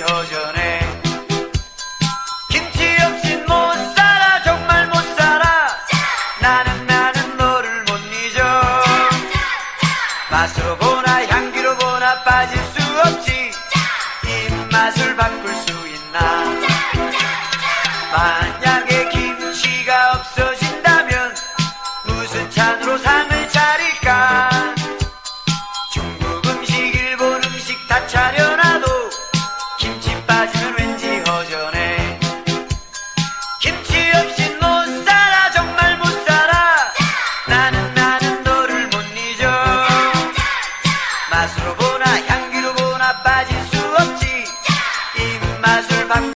허전해 김치 없인 못 살아 정말 못 살아. 나는 나는 너를 못 잊어. 맛으로 보나 향기로 보나 빠질 수 없지. 입맛을 바꿀 수 있나. 만약에 김치가 없어진다면 무슨 찬으로 상을 차릴까? 중국 음식 일본 음식 다 차려 가수로 보나 향기로 보나 빠질 수 없지. 입맛을 박